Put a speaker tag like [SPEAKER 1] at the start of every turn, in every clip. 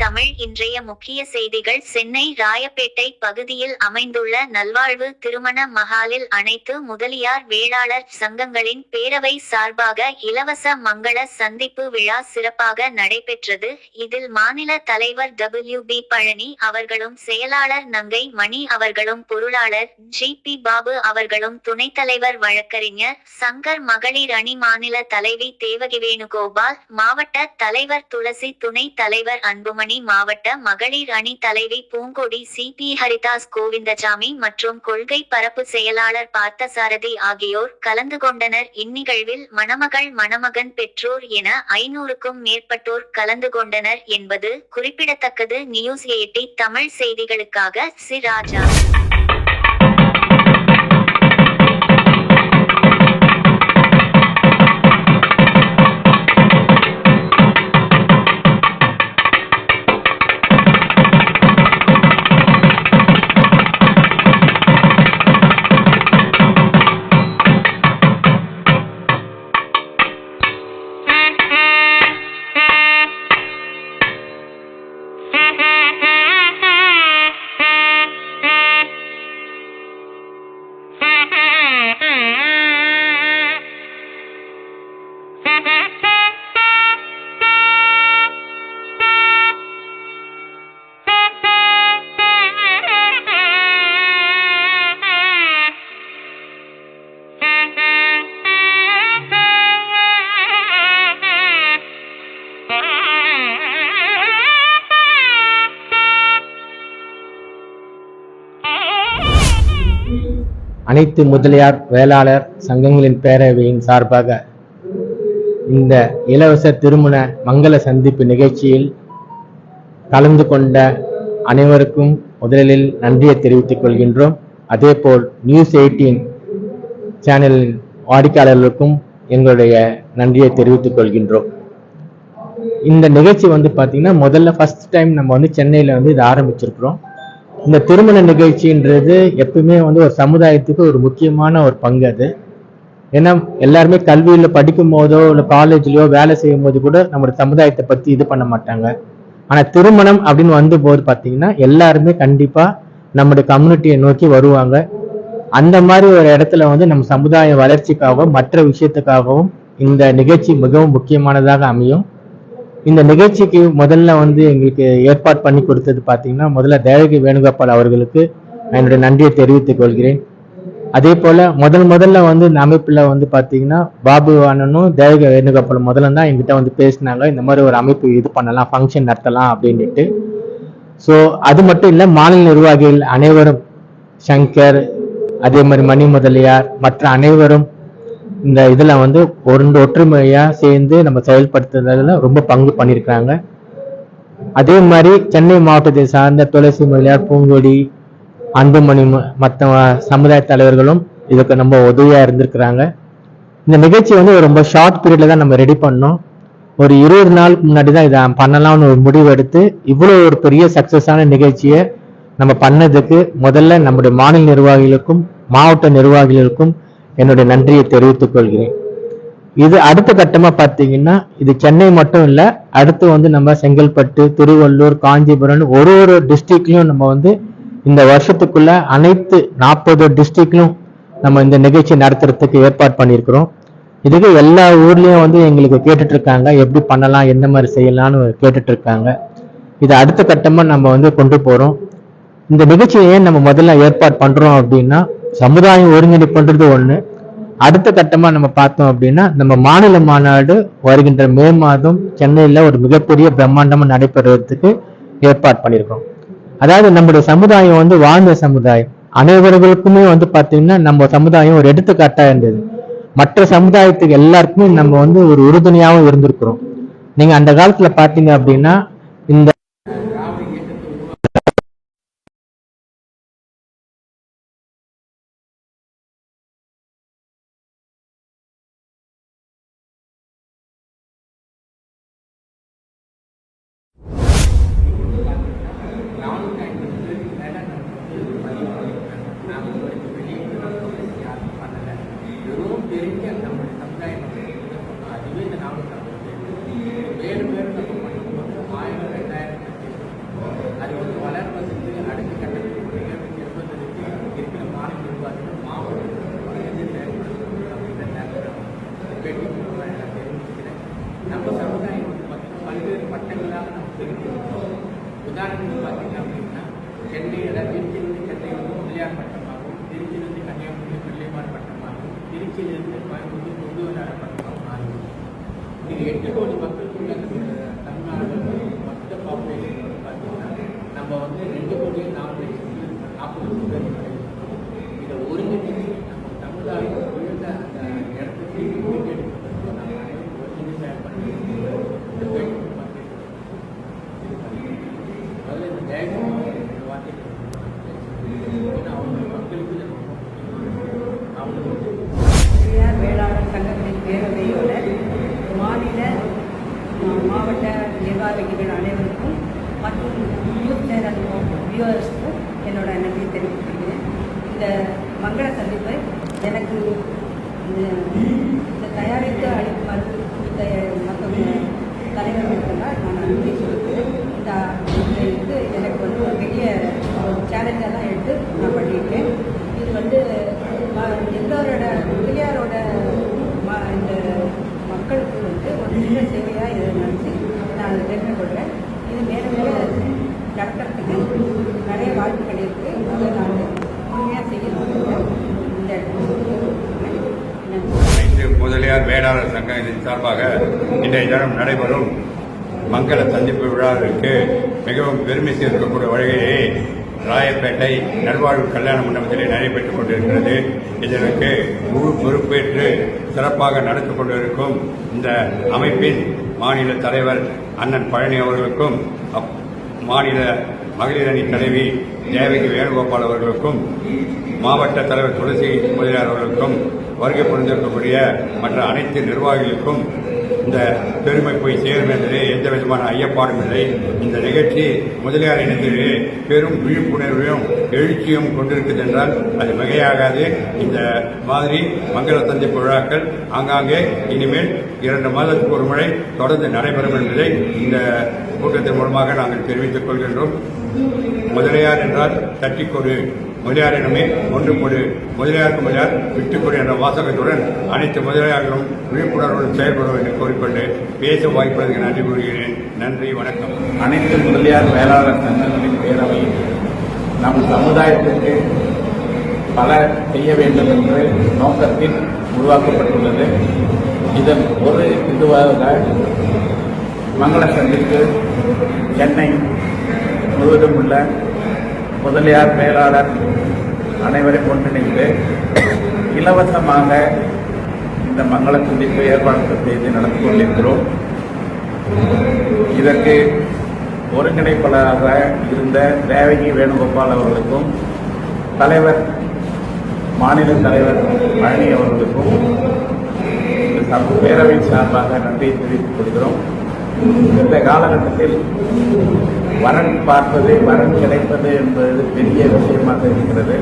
[SPEAKER 1] தமிழ் இன்றைய முக்கிய செய்திகள். சென்னை ராயப்பேட்டை பகுதியில் அமைந்துள்ள நல்வாழ்வு திருமண மகாலில் அனைத்து முதலியார் வேளாளர் சங்கங்களின் பேரவை சார்பாக இலவச மங்கள சந்திப்பு விழா சிறப்பாக நடைபெற்றது. இதில் மாநில தலைவர் டபிள்யூ பி பழனி அவர்களும் செயலாளர் நங்கை மணி அவர்களும் பொருளாளர் ஜி பி பாபு அவர்களும் துணைத் தலைவர் வழக்கறிஞர் சங்கர் மகளிர் அணி மாநில தலைவி தேவகி வேணுகோபால் மாவட்ட தலைவர் துளசி துணை தலைவர் அன்புமணி மாவட்ட மகளிர் அணி தலைவி பூங்கொடி சி. பி. ஹரிதாஸ் கோவிந்தசாமி மற்றும் கொள்கை பரப்பு செயலாளர் பார்த்தசாரதி ஆகியோர் கலந்து கொண்டனர். இந்நிகழ்வில் மணமகள் மணமகன் பெற்றோர் என ஐநூறுக்கும் மேற்பட்டோர் கலந்து கொண்டனர் என்பது குறிப்பிடத்தக்கது. நியூஸ் எயிட்டி தமிழ் செய்திகளுக்காக சி. ராஜா.
[SPEAKER 2] அனைத்து முதலியார் வேளாளர் சங்கங்களின் பேரவையின் சார்பாக இந்த இலவச திருமண மங்கள சந்திப்பு நிகழ்ச்சியில் கலந்து கொண்ட அனைவருக்கும் முதலில் நன்றியை தெரிவித்துக் கொள்கின்றோம். அதேபோல் நியூஸ் எயிட்டீன் சேனலின் வாடிக்கையாளர்களுக்கும் எங்களுடைய நன்றியை தெரிவித்துக் கொள்கின்றோம். இந்த நிகழ்ச்சி வந்து பார்த்தீங்கன்னா முதல்ல ஃபர்ஸ்ட் டைம் நம்ம வந்து சென்னையில் வந்து இதை ஆரம்பிச்சிருக்கிறோம். இந்த திருமண நிகழ்ச்சின்றது எப்பவுமே வந்து ஒரு சமுதாயத்துக்கு ஒரு முக்கியமான ஒரு பங்கு அது. ஏன்னா எல்லாருமே கல்வியில் படிக்கும் போதோ இல்லை காலேஜ்லயோ வேலை செய்யும் போது கூட நம்மளோட சமுதாயத்தை பத்தி இது பண்ண மாட்டாங்க. ஆனா திருமணம் அப்படின்னு வந்த போது பாத்தீங்கன்னா எல்லாருமே கண்டிப்பா நம்முடைய கம்யூனிட்டியை நோக்கி வருவாங்க. அந்த மாதிரி ஒரு இடத்துல வந்து நம்ம சமுதாய வளர்ச்சிக்காகவும் மற்ற விஷயத்துக்காகவும் இந்த நிகழ்ச்சி மிகவும் முக்கியமானதாக அமையும். இந்த நிகழ்ச்சிக்கு முதல்ல வந்து எங்களுக்கு ஏற்பாடு பண்ணி கொடுத்தது பார்த்தீங்கன்னா முதல்ல தேவகி வேணுகோபால் அவர்களுக்கு என்னுடைய நன்றியை தெரிவித்துக் கொள்கிறேன். அதே போல முதல் முதல்ல வந்து இந்த அமைப்புல வந்து பார்த்தீங்கன்னா பாபு அண்ணனும் தேவகி வேணுகோபால் முதல்ல தான் எங்கிட்ட வந்து பேசினாங்க. இந்த மாதிரி ஒரு அமைப்பு இது பண்ணலாம் ஃபங்க்ஷன் நடத்தலாம் அப்படின்ட்டு ஸோ அது மட்டும் இல்லை மாநில நிர்வாகிகள் அனைவரும் சங்கர் அதே மாதிரி மணி முதலியார் மற்ற அனைவரும் இந்த இதில் வந்து ஒன்று ஒற்றுமையாக சேர்ந்து நம்ம செயல்படுத்துறதுல ரொம்ப பங்கு பண்ணியிருக்காங்க அதே மாதிரி சென்னை மாவட்டத்தை சார்ந்த துளசி மொழியார் பூங்கொடி அன்புமணி ம- மற்ற சமுதாய தலைவர்களும் இதுக்கு ரொம்ப உதவியாக இருந்திருக்கிறாங்க. இந்த நிகழ்ச்சி வந்து ரொம்ப ஷார்ட் பீரியடில் தான் நம்ம ரெடி பண்ணோம். ஒரு இருபது நாளுக்கு முன்னாடி தான் இதை பண்ணலாம்னு ஒரு முடிவு எடுத்து இவ்வளோ ஒரு பெரிய சக்சஸான நிகழ்ச்சியை நம்ம பண்ணதுக்கு முதல்ல நம்முடைய மாநில நிர்வாகிகளுக்கும் மாவட்ட நிர்வாகிகளுக்கும் என்னுடைய நன்றியை தெரிவித்துக் கொள்கிறேன். இது அடுத்த கட்டமா பாத்தீங்கன்னா இது சென்னை மட்டும் இல்ல அடுத்து வந்து நம்ம செங்கல்பட்டு திருவள்ளூர் காஞ்சிபுரம் ஒரு ஒரு டிஸ்ட்ரிக்ட்லயும் நம்ம வந்து இந்த வருஷத்துக்குள்ள அனைத்து நாற்பது டிஸ்ட்ரிக்ட்லும் நம்ம இந்த நிகழ்ச்சி நடத்துறதுக்கு ஏற்பாடு பண்ணியிருக்கிறோம். இதுக்கு எல்லா ஊர்லயும் வந்து எங்களுக்கு கேட்டுட்டு இருக்காங்க எப்படி பண்ணலாம் எந்த மாதிரி செய்யலாம்னு கேட்டுட்டு இருக்காங்க இது அடுத்த கட்டமா நம்ம வந்து கொண்டு போறோம். இந்த நிகழ்ச்சியை ஏன் நம்ம முதல்ல ஏற்பாடு பண்றோம் அப்படின்னா சமுதாயம் ஒருங்கிணைப்புன்றது ஒண்ணு. அடுத்த கட்டமா நம்ம பார்த்தோம் அப்படின்னா நம்ம மாநில மாநாடு வருகின்ற மே மாதம் சென்னையில ஒரு மிகப்பெரிய பிரம்மாண்டமா நடைபெறுவதற்கு ஏற்பாடு பண்ணியிருக்கோம். அதாவது நம்முடைய சமுதாயம் வந்து வாழ்ந்த சமுதாயம். அனைவர்களுக்குமே வந்து பாத்தீங்கன்னா நம்ம சமுதாயம் ஒரு எடுத்துக்காட்டா இருந்தது. மற்ற சமுதாயத்துக்கு எல்லாருக்குமே நம்ம வந்து ஒரு உறுதுணையாகவும் இருந்திருக்கிறோம். நீங்க அந்த காலத்துல பாத்தீங்க அப்படின்னா இந்த
[SPEAKER 3] வெறும் பெரிய நம்முடைய சமுதாயம் அதுவே இந்த நாடு வேறு வேறு நம்ம பண்ணும்போது ஆயிரம் ரெண்டாயிரம் கட்டத்தில் நிகழ்ச்சி இருப்பதற்கு இருக்கிற மாநில நிர்வாகிகள் மாவட்ட நிர்வாகிகள் செயல்படுத்தணும் அப்படின்ற நேரத்தில் பேட்டி மூலமாக நான் தெரிவிச்சுக்கிறேன் நம்ம சமுதாயம் வந்து பார்த்தீங்கன்னா பல்வேறு பட்டங்களாக உதாரணத்துக்கு பார்த்தீங்க அப்படின்னா சென்னையில் திருச்சியிலிருந்து சென்னை வந்து முதலியார் பட்டமாகவும் திருச்சியிலிருந்து கன்னியாகுமரி பிள்ளைமார் பட்டமாகவும் திருச்சியிலிருந்து கோயம்புத்தூர் கொண்டுவராட பட்டமாகவும் மாறிவிடும் இது எட்டு கோடி மக்கள் கொண்ட நம்ம தமிழ்நாடு மொத்த பாப்புலேஷன் வந்து பார்த்தீங்கன்னா நம்ம வந்து ரெண்டு கோடி நாலு லட்சத்து நாற்பது பேர் கிடைக்கும் இதை ஒருங்கிணைச்சு நம்ம சமுதாயம் உயர்ந்த அந்த இடத்துக்கு மீட்டெடுப்பதற்கு நம்ம அனைவரும் ஒருங்கிணைந்து செயல்பட்டு இந்த பேச்சு மக்கள் இது பண்ணிக்கிறோம். முதல்ல இந்த ஜெயகுமார் இந்த வார்த்தைகள் ஏன்னா அவங்க மக்களுக்கு இது ரொம்ப முக்கியமானது. அவங்களுக்கு
[SPEAKER 4] பெரியார் வேளாளர் சங்கங்களின் பேரவையோட மாநில அஹ், மாவட்ட நிர்வாகிகள் அனைவருக்கும் மற்றும் நியூஸ் சேனல் வியூவர்ஸ்க்கு என்னோட நன்றி தெரிவித்துக்கிறேன் இந்த மங்கள சந்திப்பை எனக்கு இந்த தயாரித்து அளிக்குமாறு கொடுத்த மற்ற தலைவர்களுக்கெல்லாம் நான் நன்றி சொல்லுகிறேன் இந்த இது எனக்கு வந்து ஒரு பெரிய சேலஞ்சாக தான் எடுத்து நான் பண்ணியிருக்கேன். இது வந்து எல்லோரோட பிள்ளையாரோட இந்த மக்களுக்கு வந்து ஒரு சின்ன சேவையாக இதை நினச்சி நான் அதை பெருமை கொள்கிறேன். இது மேலும் மேலே நடத்துறதுக்கு நிறைய வாய்ப்புகள் இருக்குது அதை நான் முழுமையாக செய்யணும்.
[SPEAKER 5] முதலியார் வேளாளர் சங்கத்தின் சார்பாக இன்றைய தினம் நடைபெறும் மங்கள சந்திப்பு விழாவிற்கு மிகவும் பெருமை சேர்க்கக்கூடிய வகையிலே ராயப்பேட்டை நல்வாழ்வு கல்யாண மண்டபத்திலே நடைபெற்றுக் கொண்டிருக்கிறது. இதற்கு முழு பொறுப்பேற்று சிறப்பாக நடத்தி கொண்டிருக்கும் இந்த அமைப்பின் மாநில தலைவர் அண்ணன் பழனி அவர்களுக்கும் மாநில மகளிர் அணி தலைவி தேவகி வேணுகோபால் அவர்களுக்கும் மாவட்ட தலைவர் துளசி முதலியார் அவர்களுக்கும் வருகை புரிந்திருக்கக்கூடிய மற்ற அனைத்து நிர்வாகிகளுக்கும் இந்த பெருமை போய் சேரும் என்பதிலே எந்த விதமான ஐயப்பாடும் இல்லை. இந்த நிகழ்ச்சி முதலியார் இனத்திலே பெரும் விழிப்புணர்வையும் எழுச்சியும் கொண்டிருக்கிறது என்றால் அது மிகையாகாது இந்த மாதிரி மங்கள சந்திப்பு விழாக்கள் ஆங்காங்கே இனிமேல் இரண்டு மாதத்துக்கு ஒரு முறை தொடர்ந்து நடைபெறும் என்பதை இந்த கூட்டத்தின் மூலமாக நாங்கள் தெரிவித்துக் கொள்கின்றோம். முதலியார் என்றால் தட்டிக்கொடு முதலியாரிடமே ஒன்று கொடு முதலியாருக்கு முதலியார் விட்டுக்கொடு என்ற வாசகத்துடன் அனைத்து முதலியார்களும் விழிப்புணர்வுடன் செயல்படும் என்று கூறிக்கொண்டு பேச வாய்ப்பதற்கு நன்றி கூறுகிறேன். நன்றி வணக்கம்.
[SPEAKER 6] அனைத்து முதலியார் வேளாளர் சங்கங்களின் பேரவை நம் சமுதாயத்திற்கு பல செய்ய வேண்டும் என்ற நோக்கத்தில் உருவாக்கப்பட்டுள்ளது. இதன் ஒரு இதுவாக மங்கள சந்திப்பு. சென்னை முழுவதும் உள்ள முதலியார் மேலாளர் அனைவரையும் ஒன்றிணைந்து இலவசமாக இந்த மங்கள சந்திப்பு ஏற்பாடு செய்து நடத்தி கொண்டிருக்கிறோம். இதற்கு ஒருங்கிணைப்பாளராக இருந்த தேவகி வேணுகோபால் அவர்களுக்கும் தலைவர் மாநில தலைவர் பழனி அவர்களுக்கும் பேரவை சார்பாக நன்றியை தெரிவித்துக் கொள்கிறோம். இந்த காலகட்டத்தில் வரன் பார்ப்பது வரன் கிடைப்பது என்பது பெரிய விஷயமாக இருக்கிறது.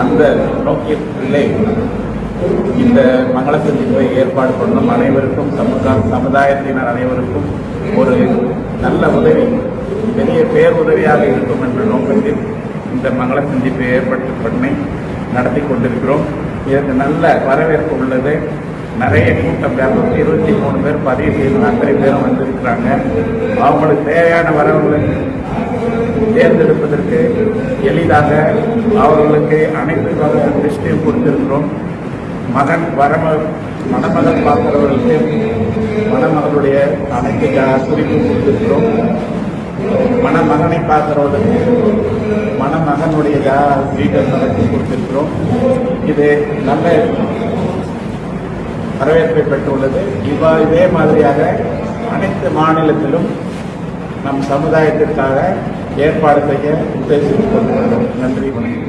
[SPEAKER 6] அந்த நோக்கிலே இந்த மங்கள நிகழ்வை ஏற்பாடு பண்ணும் அனைவருக்கும் சமுதாய சமுதாயத்தினர் அனைவருக்கும் ஒரு நல்ல உதவி பெரிய பேருதவியாக இருக்கும் என்ற நோக்கத்தில் இந்த மங்கள சந்திப்பை ஏற்பட்டு பண்ணி நடத்தி கொண்டிருக்கிறோம். இதற்கு நல்ல வரவேற்பு உள்ளது. நிறைய கூட்டம் இரநூத்தி இருபத்தி மூணு பேர் பதிவு செய்து அத்தனை பேரும் வந்திருக்கிறாங்க. அவங்களுக்கு தேவையான வரவுகளை தேர்ந்தெடுப்பதற்கு எளிதாக அவர்களுக்கு அனைத்து வகையான லிஸ்டையும் கொடுத்திருக்கிறோம். மகன் வரம மணமகன் பார்க்கிறவர்களுக்கு மணமகளுடைய அனைத்து ஜா- குறிப்பும் கொடுத்திருக்கிறோம். மணமகனை பார்க்கிறவர்களுக்கு மணமகனுடைய ஜா- நடத்தி கொடுத்திருக்கிறோம். இது நல்ல வரவேற்பை பெற்றுள்ளது. இவ்வா இதே மாதிரியாக அனைத்து மாநிலத்திலும் நம் சமுதாயத்திற்காக ஏற்பாடு செய்ய உத்தேசித்துக் கொள்கிறோம் நன்றி வணக்கம்.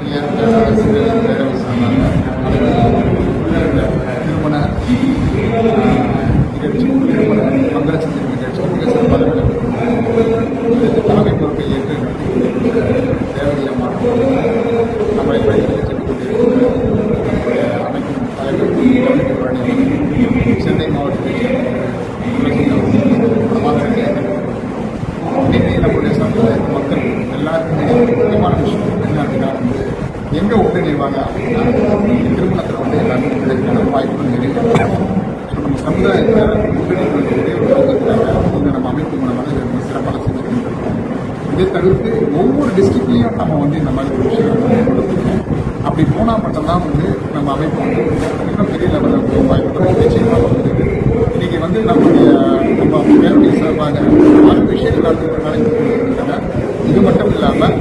[SPEAKER 7] திருமண நிகழ்ச்சி திருமண மங்கள சந்திப்பு நிகழ்ச்சி மிக சிறப்பாக நடைபெறும் இதற்கு தலைமை பொறுப்பை ஏற்று நடத்தி தேவகி அம்மா நம்மளை வழிநடத்தி சென்று கொண்டிருக்கிற நம்முடைய அமைப்பின் தலைவர் கவனிக்க பழனி சென்னை மாவட்டத்தைச் சேர்ந்த துளசி அவர்கள். இன்னைக்கு நம்முடைய சமுதாய மக்கள் எல்லாருக்குமே முக்கியமான விஷயம் எங்க ஒன்றிணைவாங்க அப்படின்னா திருமணத்தில் வந்து எல்லாமே இதற்கான வாய்ப்புகள் நிறைய நம்ம சமுதாயத்தில் ஒன்றிணைப்பு நம்ம அமைப்பு மூலமாக ரொம்ப சிறப்பாக செஞ்சுருக்கோம் இதை தவிர்த்து ஒவ்வொரு டிஸ்ட்ரிக்ட்லையும் நம்ம வந்து இந்த மாதிரி ஒரு விஷயம் நம்ம அப்படி போனால் மட்டும்தான் வந்து நம்ம அமைப்பு வந்து இன்னும் பெரிய லெவலில் வாய்ப்பு நிச்சயமாக வந்து இன்னைக்கு வந்து நம்முடைய நம்ம பேருடைய சார்பாக பல விஷயங்கள் நடந்து இது மட்டும் இல்லாமல்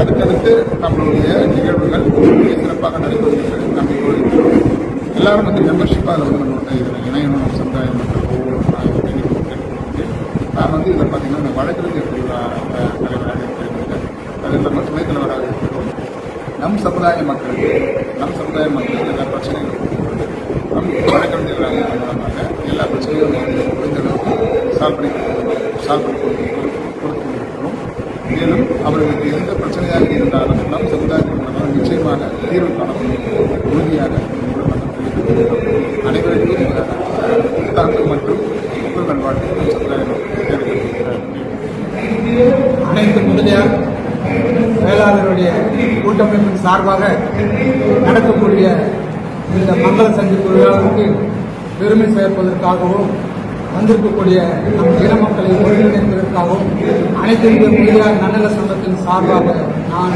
[SPEAKER 7] அடுத்தடுத்து நம்மளுடைய நிகழ்வுகள் சிறப்பாக நடைபெறுகிறது. எல்லாரும் வந்து மெம்பர்ஷிப்பாக அதில் வந்து நம்மளோட இதில் இணையணும் சமுதாயம் மக்கள் ஒவ்வொரு நான் வந்து இதில் பார்த்தீங்கன்னா இந்த வழக்கறிஞர் பிரிவு தலைவராக இருக்கிறேன் அதில் நம்ம துணைத் தலைவராக இருக்கிறோம் நம் சமுதாய மக்களுக்கு நம் சமுதாய மக்களுக்கு எல்லா பிரச்சனைகளும் நம் வழக்கறிஞர்களாக மூலமாக எல்லா பிரச்சனைகளும் புரிந்தளவுக்கு சால்வ் பண்ணி சால்வ் பண்ணி கொடுத்து கொண்டிருக்கிறோம் மேலும் அவர்களுக்கு எந்த பிரச்சனையாக இருந்தாலும் நம் சமுதாயத்தின் நிச்சயமாக தீர்வு காண உறுதியாக அனைவருக்கும் மற்றும் உங்கள் நல்வாழ்வு
[SPEAKER 8] அனைத்து முதலியார் வேளாளருடைய கூட்டமைப்பின் சார்பாக நடக்கக்கூடிய இந்த மங்கள சந்திப்பு விழாவிற்கு பெருமை சேர்ப்பதற்காகவும் வந்திருக்கக்கூடிய நம் இன மக்களை ஒருங்கிணைப்பதற்காகவும் அனைத்து இந்திய முதலியார் நன்னல சங்கத்தின் சார்பாக நான்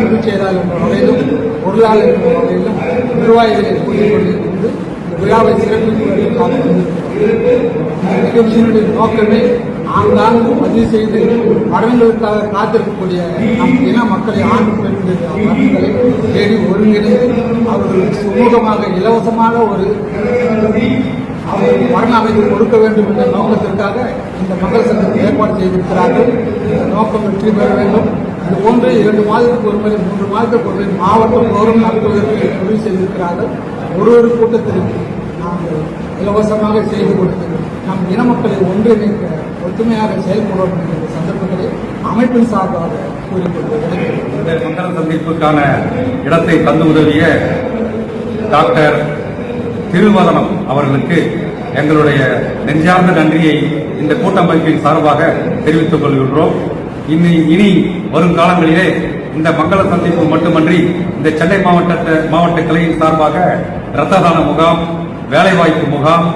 [SPEAKER 8] பொதுச் செயலாளர் என்ற வகையிலும் பொருளாளர் என்ற வகையிலும் நிர்வாகிகளை கூட்டிக் விழாவை சிறப்பிப்பதற்காக நோக்கமே ஆங்காங்கு பதிவு செய்து வரங்களுக்காக காத்திருக்கக்கூடிய நம் இன மக்களை ஆண்டு மக்களை தேடி ஒருங்கிணைந்து அவர்கள் சுமூகமாக இலவசமாக ஒரு மரண அமைப்பு கொடுக்க வேண்டும் என்ற நோக்கத்திற்காக இந்த மக்கள் சங்கத்தை ஏற்பாடு செய்திருக்கிறார்கள். இந்த நோக்கம் வெற்றி பெற வேண்டும். போன்று இரண்டு மாதத்துக்கு ஒரு முறை மூன்று மாதத்துக்கு ஒரு முறை மாவட்டம் தோறும் நடத்துவதற்கு முடிவு செய்திருக்கிறார்கள். ஒரு ஒரு கூட்டத்திற்கு நாங்கள் இலவசமாக செய்து கொடுத்து நம் இன மக்களை ஒன்றிணைக்க ஒற்றுமையாக செயல்படுவோம் என்ற சந்தர்ப்பங்களை அமைப்பின் சார்பாக கூறிக்கொள்கிறேன்.
[SPEAKER 9] இந்த மண்டல சந்திப்புக்கான இடத்தை தந்து உதவிய டாக்டர் திருவதனம் அவர்களுக்கு எங்களுடைய நெஞ்சார்ந்த நன்றியை இந்த கூட்டமைப்பின் சார்பாக தெரிவித்துக் கொள்கின்றோம். இனி இனி வரும் காலங்களிலே இந்த மங்கள சந்திப்பு மட்டுமன்றி இந்த சென்னை மாவட்ட மாவட்ட கிளையின் சார்பாக இரத்த தான முகாம் வேலைவாய்ப்பு முகாம்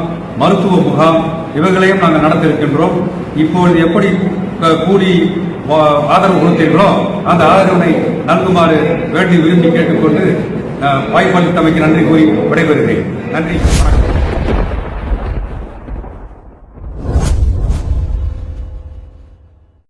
[SPEAKER 9] மருத்துவ முகாம் இவைகளையும் நாங்கள் நடத்த இருக்கின்றோம் இப்பொழுது எப்படி கூடி ஆதரவு கொடுத்தீர்களோ அந்த ஆதரவினை நல்குமாறு வேண்டி விரும்பி கேட்டுக்கொண்டு வாய்ப்பளித்தமைக்கு நன்றி கூறி விடைபெறுகிறேன். நன்றி.